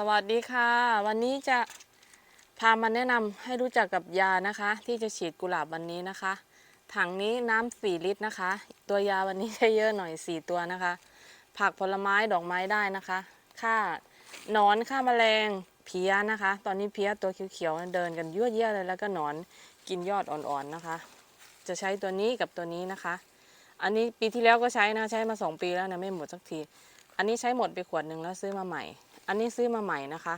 สวัสดีค่ะ วันนี้จะพามาแนะนำให้รู้จักกับยานะคะ ที่จะฉีดกุหลาบวันนี้นะคะ ถังนี้น้ำ4ลิตรนะคะ ตัวยาวันนี้ใช้เยอะหน่อย4ตัวนะคะ ผักผลไม้ดอกไม้ได้นะคะค่าหนอนค่าแมลงเพี้ยนะคะ ตอนนี้เพี้ยตัวเขียวๆเดินกันยั่วเยี่ยเลยแล้วก็หนอนกินยอดอ่อนๆนะคะ จะใช้ตัวนี้กับตัวนี้นะคะ อันนี้ปีที่แล้วก็ใช้นะใช้มา 2 ปีแล้วนะไม่หมดสักที อันนี้ใช้หมดไปขวดหนึ่งแล้วซื้อมาใหม่ อันนี้ซื้อมาใหม่นะคะ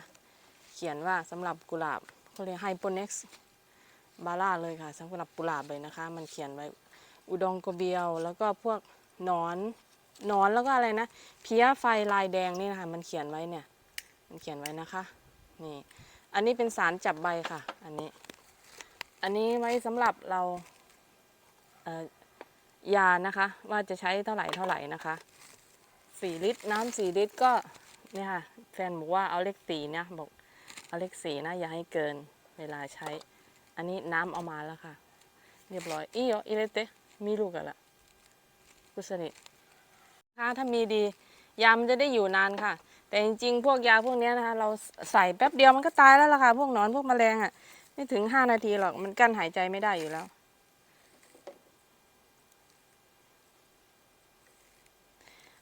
เขียนว่าสำหรับกุหลาบเขาเรียกไฮโปเน็กซ์บาร่าเลยค่ะสำหรับกุหลาบเลยนะคะ มันเขียนไว้อุดงโกเบียว แล้วก็พวกนอนนอนแล้วก็อะไรนะเพี้ยไฟลายแดงนี่นะคะมันเขียนไว้เนี่ย มันเขียนไว้นะคะนี่อันนี้เป็นสารจับใบค่ะ อันนี้ อันนี้ไว้สำหรับเราเยานะคะ ว่าจะใช้เท่าไหร่เท่าไหร่นะคะสี่ลิตร น้ำสี่ลิตรก็ เนี่ยค่ะ แฟนบอกว่าเอาเลขสี่นะบอกเอาเลขสี่นะอย่าให้เกินเวลาใช้ อันนี้น้ำเอามาแล้วค่ะ เรียบร้อยอีโออีเลเตมีลูกกันละกุศลิค่ะถ้ามีดี ยามันจะได้อยู่นานค่ะ แต่จริงๆ พวกยาพวกเนี้ยนะคะ เราใส่แป๊บเดียวมันก็ตายแล้วล่ะค่ะ พวกนอนพวกแมลงอะ ไม่ถึงห้านาทีหรอก มันกั้นหายใจไม่ได้อยู่แล้ว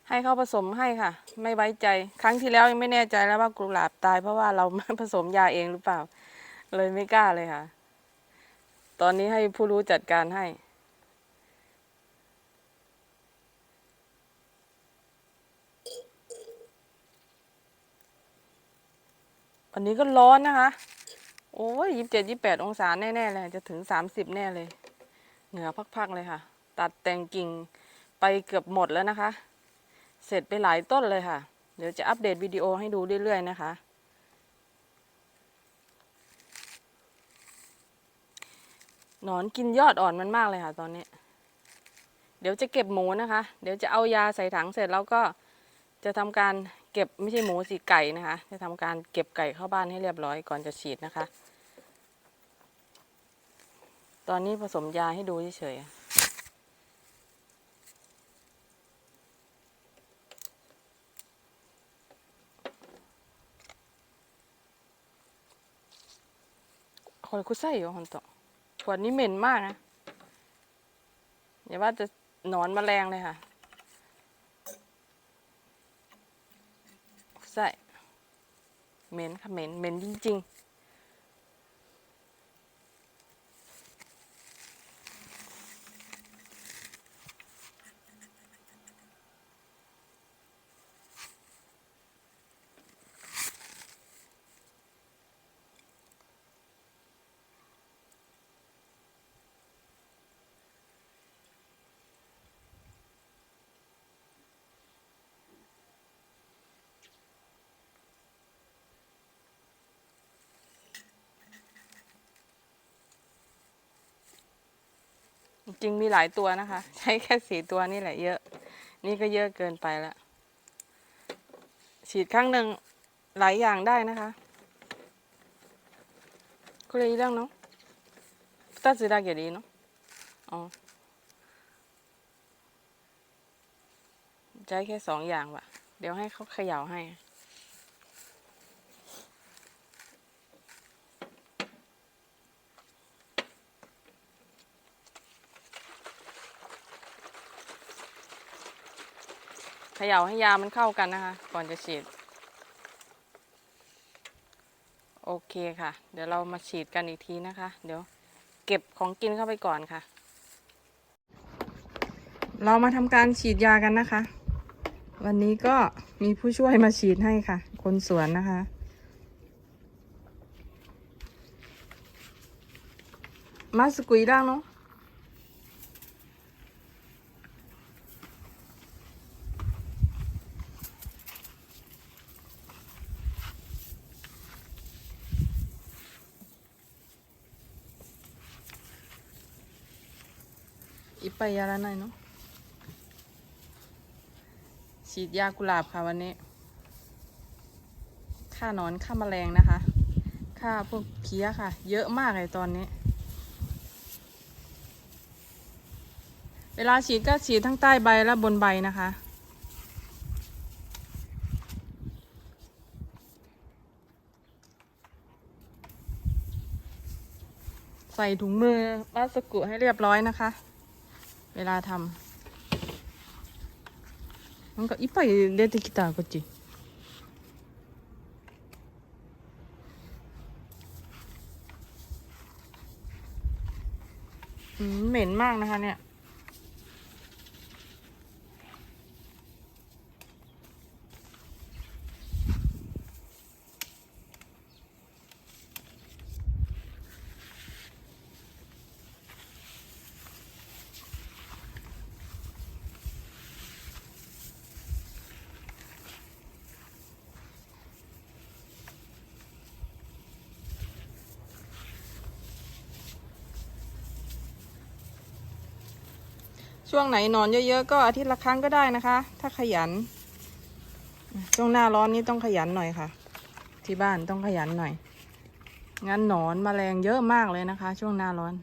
ให้เขาผสมให้ค่ะ ไม่ไว้ใจ ครั้งที่แล้วยังไม่แน่ใจแล้วว่ากุหลาบตาย เพราะว่าเราผสมยาเองหรือเปล่า เลยไม่กล้าเลยค่ะ ตอนนี้ให้ผู้รู้จัดการให้วันนี้ก็ร้อนนะคะ โอ้ยยี่สิบเจ็ดยี่แปดองศาแน่ๆเลย จะถึงสามสิบแน่เลย เหงื่อพักๆเลยค่ะ ตัดแต่งกิ่งไปเกือบหมดแล้วนะคะ เสร็จไปหลายต้นเลยค่ะ เดี๋ยวจะอัปเดตวิดีโอให้ดูเรื่อยๆนะคะ หนอนกินยอดอ่อนมันมากเลยค่ะ ตอนนี้ เดี๋ยวจะเก็บหมูนะคะ เดี๋ยวจะเอายาใส่ถังเสร็จแล้วก็จะทำการเก็บไม่ใช่หมูสิไก่นะคะ จะทำการเก็บไก่เข้าบ้านให้เรียบร้อยก่อนจะฉีดนะคะ ตอนนี้ผสมยาให้ดูเฉยๆ れ臭いよほんとขวดนี้เหม็นมากนะอย่าว่าจะหนอนแมลงเลยค่ะใส่เหม็นค่ะเหม็นเหม็นจริงๆ จริงๆมีหลายตัวนะคะ ใช้แค่สี่ตัวนี่แหละเยอะ นี่ก็เยอะเกินไปละฉีดครั้งหนึ่งหลายอย่างได้นะคะこれいらんの二つだけでいいのอ๋อใช้แค่สองอย่างว่ะ เดี๋ยวให้เขาเขย่าให้ เขย่าให้ยามันเข้ากันนะคะ ก่อนจะฉีด โอเคค่ะ เดี๋ยวเรามาฉีดกันอีกทีนะคะ เดี๋ยวเก็บของกินเข้าไปก่อนค่ะ เรามาทำการฉีดยากันนะคะ วันนี้ก็มีผู้ช่วยมาฉีดให้ค่ะ คนสวนนะคะมาสกุยดังเนาะ いっぱいやらないのฉีดยากุหลาบค่ะวันนี้ฆ่านอนฆ่าแมลงนะคะฆ่าพวกเพี้ยค่ะ เยอะมากเลยตอนนี้ เวลาฉีดก็ฉีดทั้งใต้ใบและบนใบนะคะ ใส่ถุงมือมาสกุให้เรียบร้อยนะคะ เวลาทำなんかいっぱい出てきたこっちอืมเหม็นมากนะคะเนี่ย ช่วงไหนนอนเยอะๆก็อาทิตย์ละครั้งก็ได้นะคะ ถ้าขยัน ช่วงหน้าร้อนนี้ต้องขยันหน่อยค่ะ ที่บ้านต้องขยันหน่อย งั้นหนอนมแมลงเยอะมากเลยนะคะ ช่วงหน้าร้อน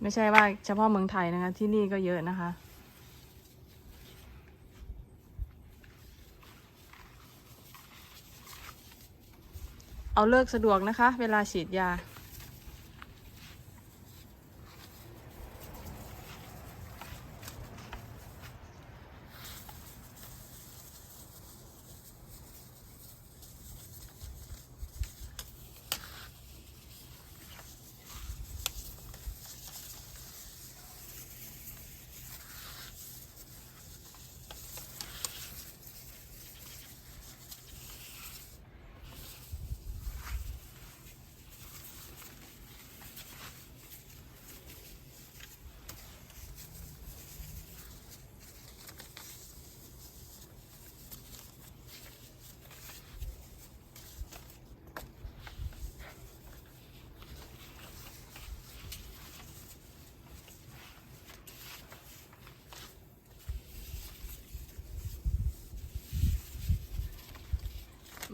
ไม่ใช่ว่าเฉพาะเมืองไทยนะคะ ที่นี่ก็เยอะนะคะเอาเลิกสะดวกนะคะ เวลาฉีดยา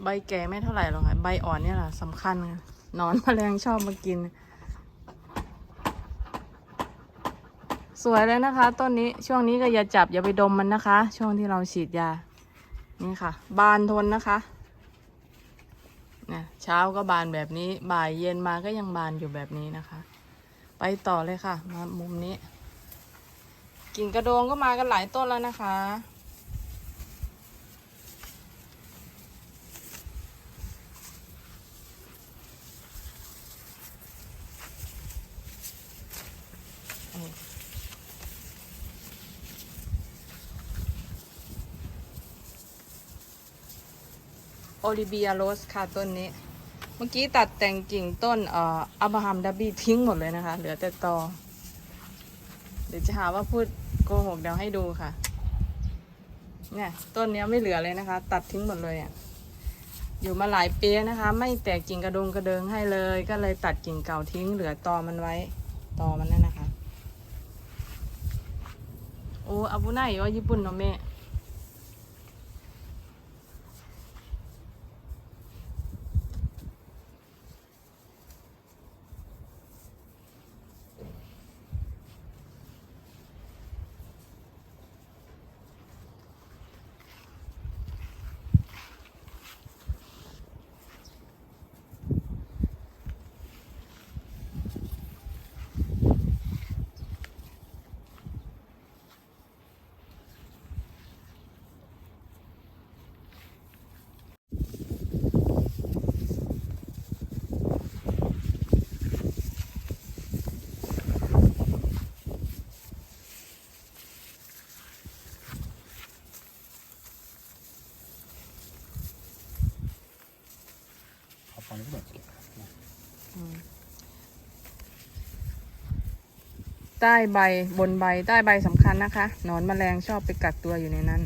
บแก่ไม่เท่าไหร่หรอกค่ะ ใบอ่อนเนี่ยแหละสำคัญค่ะนอนแมลงชอบมากิน สวยเลยนะคะต้นนี้ช่วงนี้ก็อย่าจับอย่าไปดมมันนะคะ ช่วงที่เราฉีดยา นี่ค่ะ บานทนนะคะเนี่ยเช้าก็บานแบบนี้บ่ายเย็นมาก็ยังบานอยู่แบบนี้นะคะ ไปต่อเลยค่ะ มามุมนี้ กิ่งกระโดงก็มากันหลายต้นแล้วนะคะ ลิเบียโรสค่ะต้นนี้ เมื่อกี้ตัดแต่งกิ่งต้นเอ่ออับราฮัมดับบี้ทิ้งหมดเลยนะคะ เหลือแต่ตอ เดี๋ยวจะหาว่าพูดโกหกเดี๋ยวให้ดูค่ะ เนี่ยต้นนี้ไม่เหลือเลยนะคะ ตัดทิ้งหมดเลยอะ่ะ อยู่มาหลายปีนะคะ ไม่แตกกิ่งกระดงกระเดิงให้เลย ก็เลยตัดกิ่งเก่าทิ้ง เหลือตอมันไว้ ตอมันนั่นนะคะ โอ้อาบุไนว่าญี่ปุ่นเนาะแม่ ฟังก็แบบใต้ใบบนใบใต้ใบสำคัญนะคะนอนมแมลงชอบไปกักตัวอยู่ในนั้น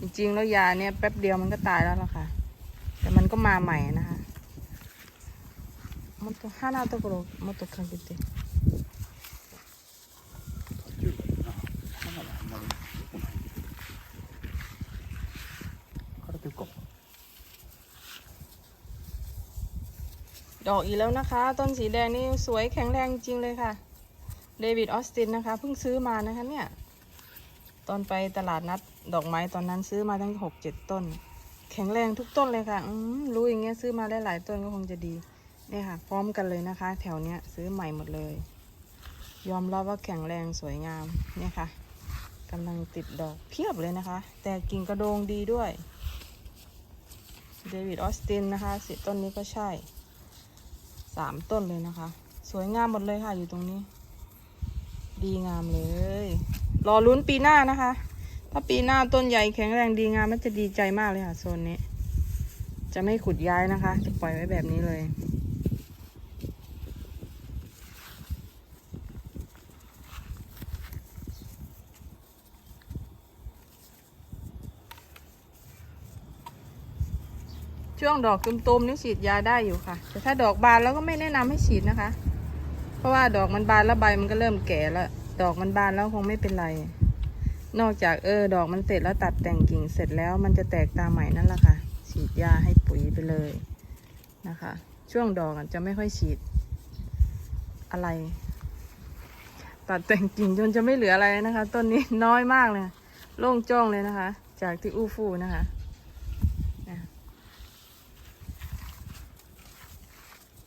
จริงๆแล้วยาเนี่ยแป๊บเดียวมันก็ตายแล้วล่ะค่ะ แต่มันก็มาใหม่นะคะมันตัวห้านาตัวกรลมันตัวคันเต ดอกอีกแล้วนะคะ ต้นสีแดงนี่สวยแข็งแรงจริงเลยค่ะ เดวิดออสตินนะคะเพิ่งซื้อมานะคะเนี่ย ตอนไปตลาดนัดดอกไม้ตอนนั้นซื้อมาทั้งหกเจ็ดต้น แข็งแรงทุกต้นเลยค่ะรู้อย่างเงี้ยซื้อมาได้หลายต้นก็คงจะดีเนี่ยค่ะ พร้อมกันเลยนะคะ แถวเนี้ยซื้อใหม่หมดเลย ยอมรับว่าแข็งแรงสวยงามเนี่ยค่ะกำลังติดดอกเพียบเลยนะคะ แต่กิ่งกระโดงดีด้วยเดวิดออสตินนะคะสิต้นนี้ก็ใช่ สามต้นเลยนะคะ สวยงามหมดเลยค่ะอยู่ตรงนี้ ดีงามเลย รอลุ้นปีหน้านะคะ ถ้าปีหน้าต้นใหญ่แข็งแรงดีงามมันจะดีใจมากเลยค่ะโซนนี้ จะไม่ขุดย้ายนะคะ จะปล่อยไว้แบบนี้เลย ช่วงดอกตุมๆนี่ฉีดยาได้อยู่ค่ะ แต่ถ้าดอกบานแล้วก็ไม่แนะนำให้ฉีดนะคะ เพราะว่าดอกมันบานแล้วใบมันก็เริ่มแก่แล้ว ดอกมันบานแล้วคงไม่เป็นไร นอกจากเออ ดอกมันเสร็จแล้วตัดแต่งกิ่งเสร็จแล้วมันจะแตกตาใหม่นั่นแหละค่ะ ฉีดยาให้ปุ๋ยไปเลยนะคะ ช่วงดอกจะไม่ค่อยฉีดอะไร ตัดแต่งกิ่งจนจะไม่เหลืออะไรนะคะ ต้นนี้น้อยมากเลยโล่งจ้องเลยนะคะ จากที่อู้ฟู่นะคะ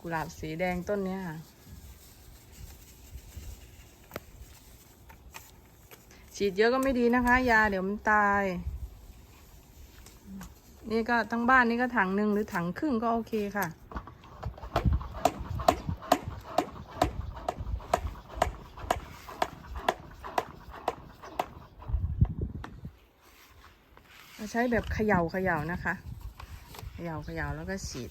กุหลาบสีแดงต้นเนี้ยค่ะ ฉีดเยอะก็ไม่ดีนะคะ ยาเดี๋ยวมันตาย นี่ก็ทั้งบ้านนี่ก็ถังหนึ่งหรือถังครึ่งก็โอเคค่ะใช้แบบเขย่าเขย่านะคะ เขย่าเขย่าแล้วก็ฉีด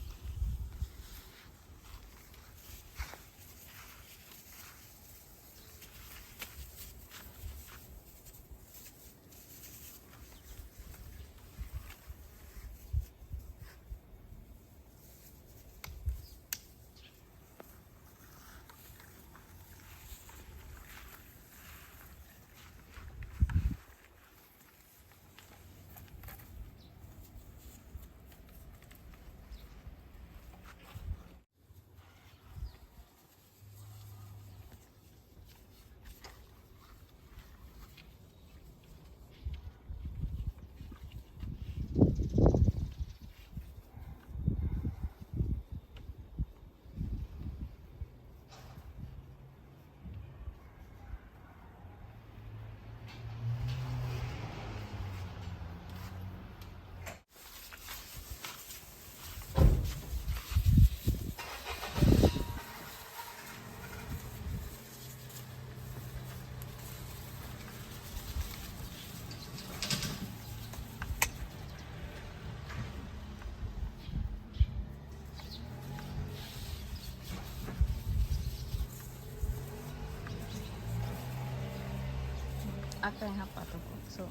Akan hapa to po. So,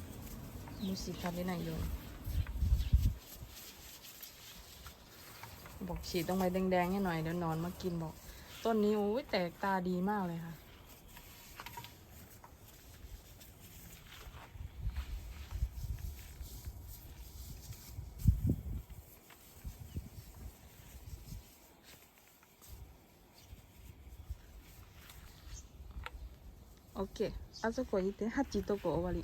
musika din na yun. บอกฉีดตรงใบแดงๆให้หน่อยเดี๋ยวนอนมากินบอก ต้นนี้โอ้ยแตกตาดีมากเลยค่ะ เคเอาสักคนยิฮัจิโตโกะวาริ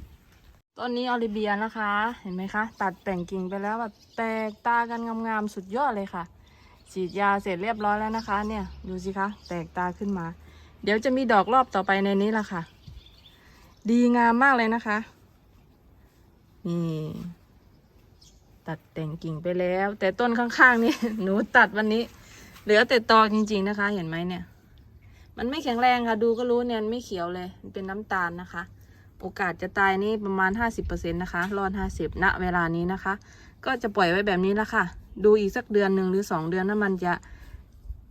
ต้นนี้ออลิเบียนะคะ เห็นไหมคะ ตัดแต่งกิ่งไปแล้วแบบแตกตากันงามๆสุดยอดเลยค่ะ ฉีดยาเสร็จเรียบร้อยแล้วนะคะ เนี่ยดูสิคะแตกตาขึ้นมา เดี๋ยวจะมีดอกรอบต่อไปในนี้ละค่ะ ดีงามมากเลยนะคะนี่ตัดแต่งกิ่งไปแล้ว แต่ต้นข้างๆนี่หนูตัดวันนี้ เหลือแต่ตอจริง ๆนะคะ เห็นไหมเนี่ย มันไม่แข็งแรงค่ะ ดูก็รู้เนี่ยมันไม่เขียวเลย มันเป็นน้ำตาลนะคะ โอกาสจะตายนี่ประมาณ 50%นะคะ รอด 50ณเวลานี้นะคะ ก็จะปล่อยไว้แบบนี้ละค่ะ ดูอีกสักเดือนหนึ่งหรือ 2 เดือนว่ามันจะ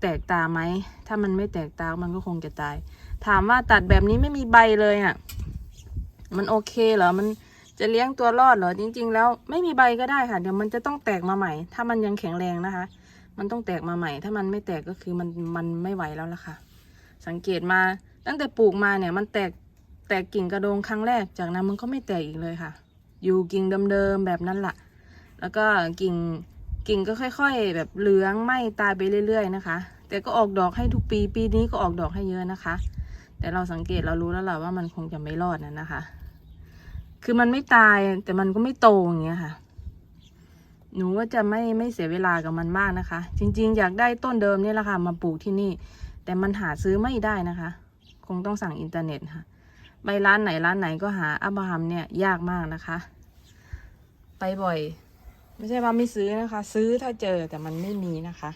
แตกตาไหม ถ้ามันไม่แตกตา มันก็คงจะตาย ถามว่าตัดแบบนี้ไม่มีใบเลยอะ มันโอเคเหรอ มันจะเลี้ยงตัวรอดเหรอ จริง ๆ แล้วไม่มีใบก็ได้ค่ะ เดี๋ยวมันจะต้องแตกมาใหม่ ถ้ามันยังแข็งแรงนะคะ มันต้องแตกมาใหม่ ถ้ามันไม่แตกก็คือมันมันไม่ไหวแล้วล่ะค่ะ สังเกตมาตั้งแต่ปลูกมาเนี่ยมันแตกแตกกิ่งกระโดงครั้งแรกจากนั้นมันก็ไม่แตกอีกเลยค่ะ อยู่กิ่งเดิมๆแบบนั้นแหละแล้วก็กิ่งกิ่งก็ค่อย ๆ แบบเหลืองไหม้ตายไปเรื่อย ๆ นะคะ แต่ก็ออกดอกให้ทุกปีปีนี้ก็ออกดอกให้เยอะนะคะ แต่เราสังเกตเรารู้แล้วแหละว่ามันคงจะไม่รอดนะนะคะ คือมันไม่ตายแต่มันก็ไม่โตอย่างเงี้ยค่ะหนูก็จะไม่ไม่เสียเวลากับมันมากนะคะ จริง ๆ อยากได้ต้นเดิมนี่แหละค่ะมาปลูกที่นี่ แต่มันหาซื้อไม่ได้นะคะ คงต้องสั่งอินเทอร์เน็ตค่ะ ไปร้านไหนร้านไหนก็หาอับราฮัมเนี่ยยากมากนะคะ ไปบ่อย ไม่ใช่ว่าไม่ซื้อนะคะ ซื้อถ้าเจอแต่มันไม่มีนะคะ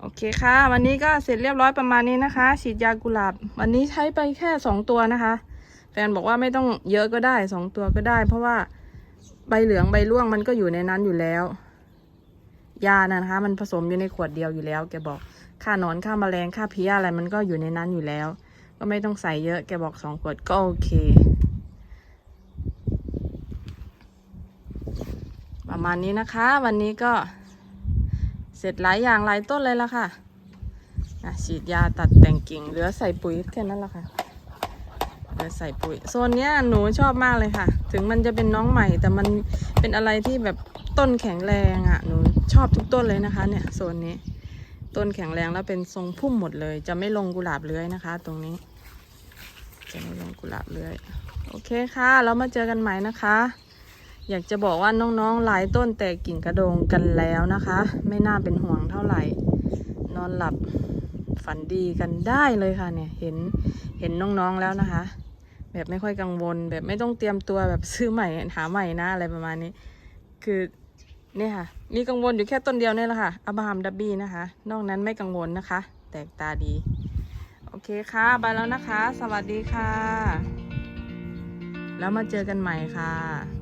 โอเคค่ะ วันนี้ก็เสร็จเรียบร้อยประมาณนี้นะคะ ฉีดยากุหลาบ วันนี้ใช้ไปแค่สองตัวนะคะ แฟนบอกว่าไม่ต้องเยอะก็ได้สองตัวก็ได้ เพราะว่าใบเหลืองใบร่วงมันก็อยู่ในนั้นอยู่แล้ว ยานะคะ มันผสมอยู่ในขวดเดียวอยู่แล้วแกบอกค่านอนค่าแมลงค่าเพี้ยอะไรมันก็อยู่ในนั้นอยู่แล้ว ก็ไม่ต้องใส่เยอะแกบอกสองขวดก็โอเค ประมาณนี้นะคะ วันนี้ก็เสร็จหลายอย่างหลายต้นเลยละค่ะอะฉีดยาตัดแต่งกิ่งเหลือใส่ปุ๋ยแค่นั้นละค่ะ เหลือใส่ปุ๋ยโซนเนี้ยหนูชอบมากเลยค่ะ ถึงมันจะเป็นน้องใหม่ แต่มันเป็นอะไรที่แบบต้นแข็งแรงอะหนูชอบทุกต้นเลยนะคะเนี่ยโซนนี้ ต้นแข็งแรงแล้วเป็นทรงพุ่มหมดเลย จะไม่ลงกุหลาบเลื้อยนะคะ ตรงนี้ จะไม่ลงกุหลาบเลื้อยโอเคค่ะแล้วมาเจอกันใหม่นะคะ อยากจะบอกว่าน้องๆหลายต้นแตกกิ่งกระโดงกันแล้วนะคะ ไม่น่าเป็นห่วงเท่าไหร่ นอนหลับฝันดีกันได้เลยค่ะเนี่ยเห็นเห็นน้องๆแล้วนะคะ แบบไม่ค่อยกังวล แบบไม่ต้องเตรียมตัวแบบซื้อใหม่หาใหม่นะอะไรประมาณนี้ คือเนี่ยค่ะ มีกังวลอยู่แค่ต้นเดียวเนี่ยแหละค่ะอับาฮัมดับบี้นะคะ นอกนั้นไม่กังวลนะคะ แตกตาดี โอเคค่ะ ไปแล้วนะคะ สวัสดีค่ะ แล้วมาเจอกันใหม่ค่ะ